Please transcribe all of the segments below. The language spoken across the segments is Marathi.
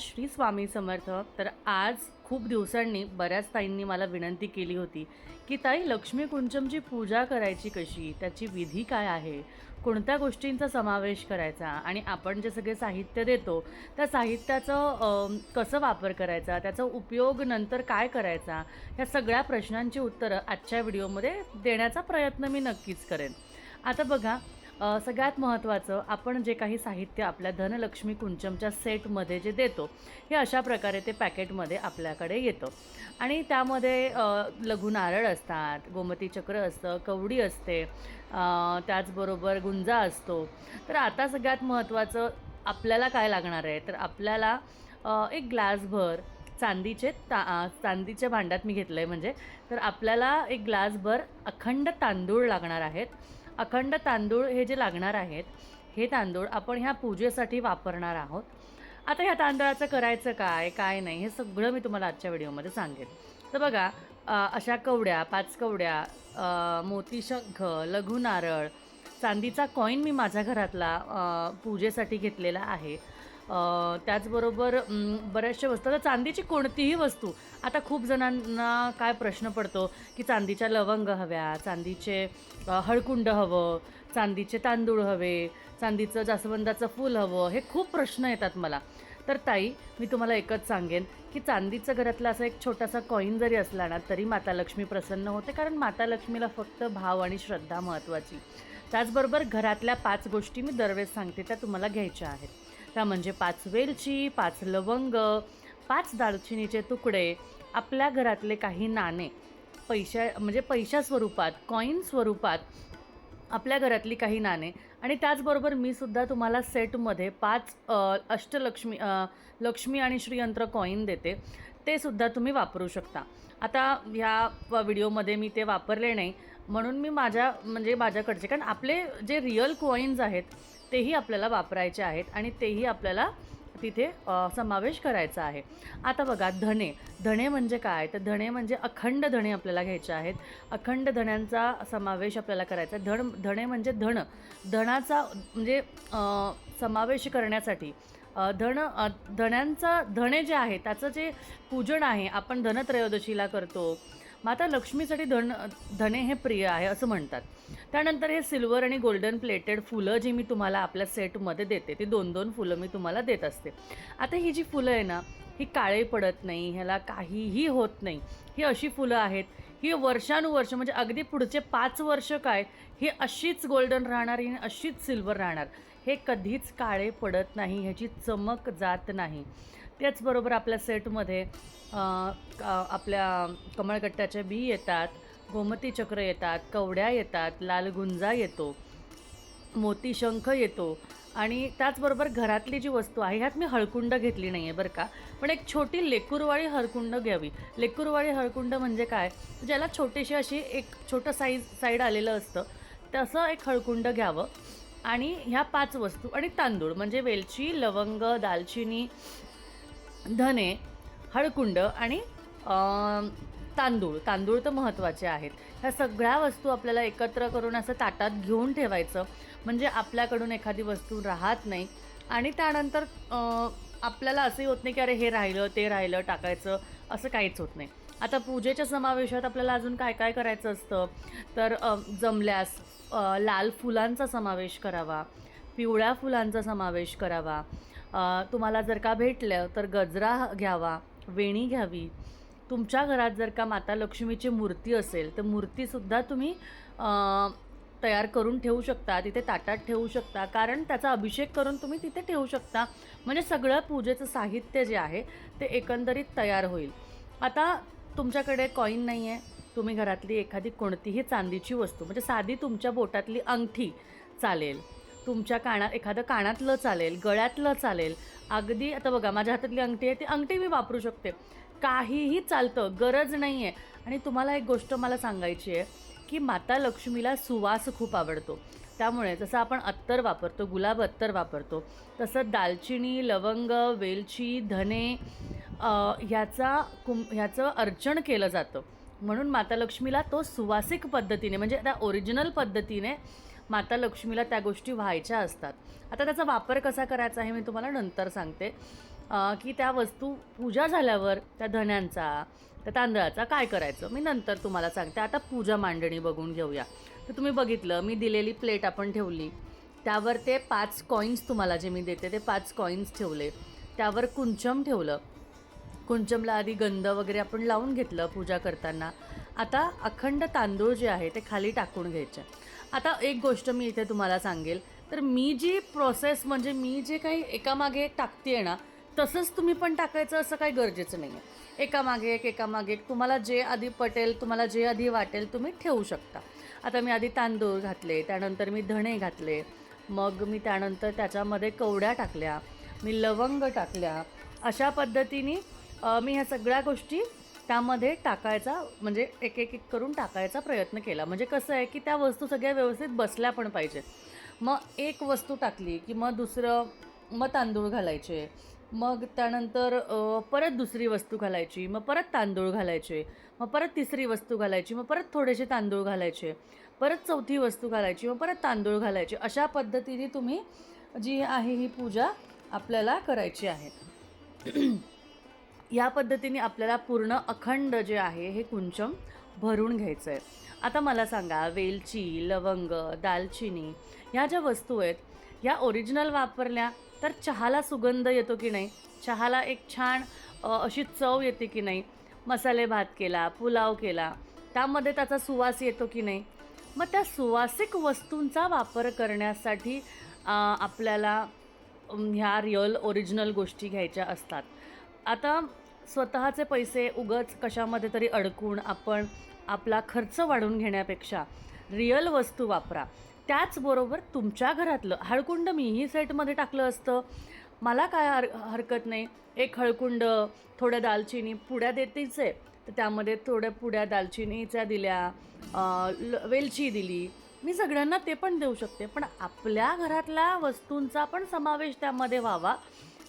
श्री स्वामी समर्थ. तर आज खूप दिवसांनी बऱ्याच ताईंनी मला विनंती केली होती की ताई लक्ष्मी कुंचमची पूजा करायची कशी? त्याची विधी काय आहे? कोणत्या गोष्टींचा समावेश करायचा? आणि आपण जे सगळे साहित्य देतो त्या साहित्याचं कसं वापर करायचा? त्याचा उपयोग नंतर काय करायचा? ह्या सगळ्या प्रश्नांची उत्तरं आजच्या व्हिडिओमध्ये देण्याचा प्रयत्न मी नक्कीच करेन. आता बघा सगळ्यात महत्त्वाचं आपण जे काही साहित्य आपल्या धनलक्ष्मी कुंचमच्या सेटमध्ये जे देतो हे अशा प्रकारे ते पॅकेटमध्ये आपल्याकडे येतं. आणि त्यामध्ये लघु नारळ असतात गोमती चक्र असतं कवडी असते त्याचबरोबर गुंजा असतो. तर आता सगळ्यात महत्त्वाचं आपल्याला काय लागणार आहे? तर आपल्याला एक ग्लासभर चांदीचे ता चांदीच्या भांड्यात मी घेतलं आहे म्हणजे तर आपल्याला एक ग्लासभर अखंड तांदूळ लागणार आहेत. अखंड तांदूळ हे जे लागणार आहेत हे तांदूळ आपण ह्या पूजेसाठी वापरणार आहोत. आता ह्या तांदळाचं करायचं काय काय नाही हे सगळं मी तुम्हाला आजच्या व्हिडिओमध्ये सांगेन. तर बघा अशा कवड्या पाच कवड्या मोतीशंख लघु नारळ चांदीचा कॉईन मी माझ्या घरातला पूजेसाठी घेतलेला आहे. त्याचबरोबर बऱ्याचशा वस्तू. आता चांदीची कोणतीही वस्तू आता खूप जणांना काय प्रश्न पडतो की चांदीच्या लवंग हव्या चांदीचे हळकुंड हवं चांदीचे तांदूळ हवे चांदीचं जास्वंदाचं फूल हवं हे खूप प्रश्न येतात मला. तर ताई मी तुम्हाला एकच सांगेन की चांदीचं घरातला असा एक छोटासा कॉईन जरी असला ना तरी माता लक्ष्मी प्रसन्न होते कारण माता लक्ष्मीला फक्त भाव आणि श्रद्धा महत्त्वाची त्याचबरोबर घरातल्या पाच गोष्टी मी दरवेळेस सांगते त्या तुम्हाला घ्यायच्या आहेत. त्या म्हणजे पाच वेलची पाच लवंग पाच दालचिनीचे तुकडे आपल्या घरातले काही नाणे. पैशा म्हणजे पैशा स्वरूपात कॉईन स्वरूपात आपल्या घरातली काही नाणे. आणि त्याचबरोबर मी सुद्धा तुम्हाला सेटमध्ये पाच अष्टलक्ष्मी लक्ष्मी आणि श्रीयंत्र कॉईन देते. ते सुद्धा तुम्ही वापरू शकता. आता ह्या व्हिडिओमध्ये मी ते वापरले नाही. म्हणून मी माझ्या म्हणजे माझ्याकडचे. कारण आपले जे रिअल कॉईन्स आहेत तेही आपल्याला वापरायचे आहेत आणि तेही आपल्याला तिथे समावेश करायचा आहे. आता बघा धणे. धणे म्हणजे काय? तर धणे म्हणजे अखंड धणे आपल्याला घ्यायचे आहेत. अखंड धण्यांचा समावेश आपल्याला करायचा आहे. धण धणे म्हणजे धण. धणाचा म्हणजे समावेश करण्यासाठी धण धण्यांचा धणे जे आहे त्याचं जे पूजन आहे आपण धनत्रयोदशीला करतो माता लक्ष्मीसाठी धन धने हे प्रिय आहे असं म्हणतात. त्यानंतर हे सिल्वर आणि गोल्डन प्लेटेड फुलं जी मी तुम्हाला आपल्या सेटमध्ये देते ती दोन दोन फुलं मी तुम्हाला देत असते. आता ही जी फुलं आहे ना ही काळे पडत नाही ह्याला काहीही होत नाही. ही अशी फुलं आहेत ही वर्षानुवर्ष म्हणजे अगदी पुढचे पाच वर्ष काय ही अशीच गोल्डन राहणार ही अशीच सिल्वर राहणार. हे कधीच काळे पडत नाही ह्याची चमक जात नाही. त्याचबरोबर आपल्या सेटमध्ये आपल्या कमळगट्ट्याच्या बी येतात गोमती चक्र येतात कवड्या येतात लाल गुंजा येतो मोती शंख येतो आणि त्याचबरोबर घरातली जी वस्तू आहे ह्यात मी हळकुंड घेतली नाही आहे बरं का. पण एक छोटी लेकुरवाळी हळकुंड घ्यावी. लेकुरवाळी हळकुंड म्हणजे काय? ज्याला छोटीशी अशी एक छोटं साईज साईड आलेलं असतं तसं एक हळकुंड घ्यावं. आणि ह्या पाच वस्तू आणि तांदूळ म्हणजे वेलची लवंग दालचिनी धने हळकुंड आणि तांदूळ. तांदूळ तर महत्त्वाचे आहेत. ह्या सगळ्या वस्तू आपल्याला एकत्र करून असं ताटात घेऊन ठेवायचं. म्हणजे आपल्याकडून एखादी वस्तू राहत नाही. आणि त्यानंतर आपल्याला असंही होत नाही की अरे हे राहिलं ते राहिलं टाकायचं असं काहीच होत नाही. आता पूजेच्या समावेशात आपल्याला अजून काय काय करायचं असतं? तर जमल्यास लाल फुलांचा समावेश करावा. पिवळ्या फुलांचा समावेश करावा. तुम्हाला जर का भेटलं तर गजरा घ्यावा वेणी घ्यावी. तुमच्या घरात जर का माता लक्ष्मीची मूर्ती असेल तर मूर्तीसुद्धा तुम्ही तयार करून ठेवू शकता तिथे ताटात ठेवू शकता. कारण त्याचा अभिषेक करून तुम्ही तिथे ठेवू शकता. म्हणजे सगळं पूजेचं साहित्य जे आहे ते एकंदरीत तयार होईल. आता तुमच्याकडे कॉईन नाही आहे तुम्ही घरातली एखादी कोणतीही चांदीची वस्तू म्हणजे साधी तुमच्या बोटातली अंगठी चालेल. तुमच्या कानात एखादं कानातलं चालेल गळ्यातलं चालेल. अगदी आता बघा माझ्या हातातली अंगठी आहे ती अंगठी मी वापरू शकते. काहीही चालतं गरज नाही आहे आणि तुम्हाला एक गोष्ट मला सांगायची आहे की माता लक्ष्मीला सुवास खूप आवडतो. त्यामुळे जसं आपण अत्तर वापरतो गुलाब अत्तर वापरतो तसं दालचिनी लवंग वेलची धने ह्याचा कुं ह्याचं अर्चन केलं जातं. म्हणून माता लक्ष्मीला तो सुवासिक पद्धतीने म्हणजे त्या ओरिजिनल पद्धतीने माता लक्ष्मीला त्या गोष्टी व्हायच्या असतात. आता त्याचा वापर कसा करायचा हे मी तुम्हाला नंतर सांगते. की त्या वस्तू पूजा झाल्यावर त्या धण्यांचा त्या तांदळाचा काय करायचं? मी नंतर तुम्हाला सांगते. आता पूजा मांडणी बघून घेऊया. तर तुम्ही बघितलं मी दिलेली प्लेट आपण ठेवली. त्यावर ते पाच कॉईन्स तुम्हाला जे मी देते ते पाच कॉईन्स ठेवले. त्यावर कुंचम ठेवलं. कुंचमला आधी गंध वगैरे आपण लावून घेतलं पूजा करताना. आता अखंड तांदूळ जे आहे ते खाली टाकून घ्यायचे. आता एक गोष्ट मी इथे तुम्हाला सांगेल. तर मी जी प्रोसेस म्हणजे मी जे काही एकामागे एक टाकते ना तसंच तुम्ही पण टाकायचं असं काही गरजेचं नाही आहे एकामागे एक एकामागे एक. तुम्हाला जे आधी पटेल तुम्हाला जे आधी वाटेल तुम्ही ठेवू शकता. आता मी आधी तांदूळ घातले त्यानंतर मी धणे घातले. मग मी त्यानंतर त्याच्यामध्ये कवड्या टाकल्या मी लवंग टाकल्या. अशा पद्धतीने मी ह्या सगळ्या गोष्टी त्यामध्ये टाकायचा म्हणजे एक एक एक करून टाकायचा प्रयत्न केला. म्हणजे कसं आहे की त्या वस्तू सगळ्या व्यवस्थित बसल्या पण पाहिजेत. मग एक वस्तू टाकली की मग दुसरं मग तांदूळ घालायचे. मग त्यानंतर परत दुसरी वस्तू घालायची. मग परत तांदूळ घालायचे. मग परत तिसरी वस्तू घालायची. मग परत थोडेसे तांदूळ घालायचे. परत चौथी वस्तू घालायची. मग परत तांदूळ घालायचे. अशा पद्धतीने तुम्ही जी आहे ही पूजा आपल्याला करायची आहे. या पद्धतीने आपल्याला पूर्ण अखंड जे आहे हे कुंचम भरून घ्यायचं आहे आता मला सांगा वेलची लवंग दालचिनी ह्या ज्या वस्तू आहेत ह्या ओरिजिनल वापरल्या तर चहाला सुगंध येतो की नाही? चहाला एक छान अशी चव येते की नाही? मसाले भात केला पुलाव केला त्यामध्ये त्याचा सुवास येतो की नाही? मग त्या सुवासिक वस्तूंचा वापर करण्यासाठी आपल्याला ह्या रिअल ओरिजिनल गोष्टी घ्यायच्या असतात. आता स्वतःचे पैसे उगच कशामध्ये तरी अडकून आपण आपला खर्च वाढवून घेण्यापेक्षा रिअल वस्तू वापरा. त्याचबरोबर तुमच्या घरातलं हळकुंड मीही सेटमध्ये टाकलं असतं. मला काय हर हरकत नाही. एक हळकुंड थोड्या दालचिनी पुड्या देतीच आहे तर त्यामध्ये थोड्या पुड्या दालचिनीच्या दिल्या ल- वेलची दिली. मी सगळ्यांना ते पण देऊ शकते पण आपल्या घरातल्या वस्तूंचा पण समावेश त्यामध्ये व्हावा.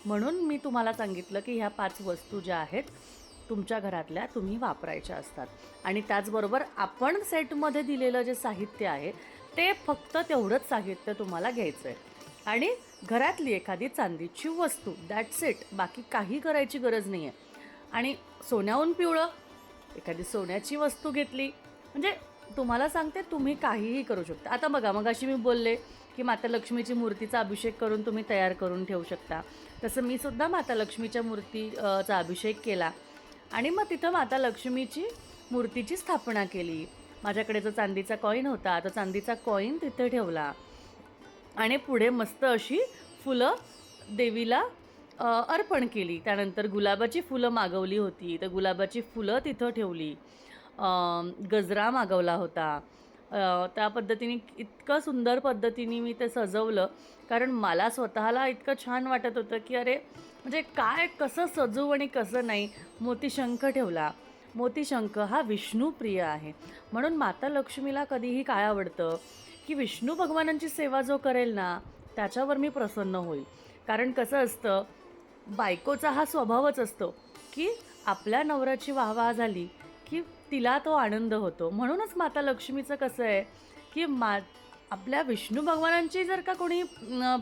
म्हणून मी तुम्हाला सांगितलं की ह्या पाच वस्तू ज्या आहेत तुमच्या घरातल्या तुम्ही वापरायच्या असतात. आणि त्याचबरोबर आपण सेटमध्ये दिलेलं जे साहित्य आहे ते फक्त तेवढंच साहित्य तुम्हाला घ्यायचं आहे आणि घरातली एखादी चांदीची वस्तू दॅट्स इट बाकी काही करायची गरज नाही आहे आणि सोन्याहून पिवळं एखादी सोन्याची वस्तू घेतली म्हणजे तुम्हाला सांगते तुम्ही काहीही करू शकता. आता बघा मग अशी मी बोलले की माता लक्ष्मीची मूर्तीचा अभिषेक करून तुम्ही तयार करून ठेवू शकता. तसं मी सुद्धा माता लक्ष्मीच्या मूर्ती चा अभिषेक केला. आणि मग तिथं माता लक्ष्मीची मूर्तीची स्थापना केली. माझ्याकडे जो चांदीचा कॉईन होता तो चांदीचा कॉईन तिथे ठेवला. आणि पुढे मस्त अशी फुलं देवीला अर्पण केली. त्यानंतर गुलाबाची फुलं मागवली होती. तर गुलाबाची फुलं तिथं ठेवली. गजरा मागवला होता. त्या पद्धतीने इतकं सुंदर पद्धतीने मी ते सजवलं. कारण मला स्वतःला इतकं छान वाटत होतं की अरे म्हणजे काय कसं सजवू आणि कसं नाही? मोतीशंख ठेवला. मोतीशंख हा विष्णूप्रिय आहे. म्हणून माता लक्ष्मीला कधीही काय आवडतं की विष्णू भगवानांची सेवा जो करेल ना त्याच्यावर मी प्रसन्न होईल. कारण कसं असतं बायकोचा हा स्वभावच असतो की आपल्या नवऱ्याची वाहवाह झाली तिला तो आनंद होतो. म्हणूनच माता लक्ष्मीचं कसं आहे की मा आपल्या विष्णू भगवानांची जर का कोणी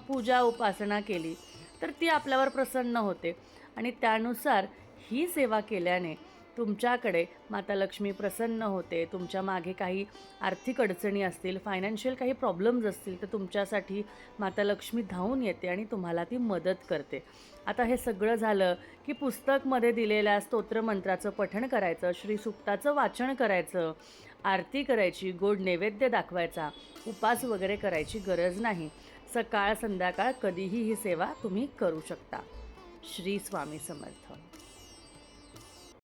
पूजा उपासना केली तर ती आपल्यावर प्रसन्न होते. आणि त्यानुसार ही सेवा केल्याने तुमच्याकडे माता लक्ष्मी प्रसन्न होते तुमच्या मागे काही आर्थिक अडचणी असतील फायनान्शियल काही प्रॉब्लेम्स असतील तर तुमच्यासाठी माता लक्ष्मी धावून येते आणि तुम्हाला ती मदत करते. आता हे सगळं झालं की पुस्तकमध्ये दिलेल्या स्तोत्रमंत्राचं पठण करायचं श्री सुक्ताचं वाचन करायचं आरती करायची गोड नैवेद्य दाखवायचा उपास वगैरे करायची गरज नाही. सकाळ संध्याकाळ कधीही ही सेवा तुम्ही करू शकता. श्री स्वामी समर्थ.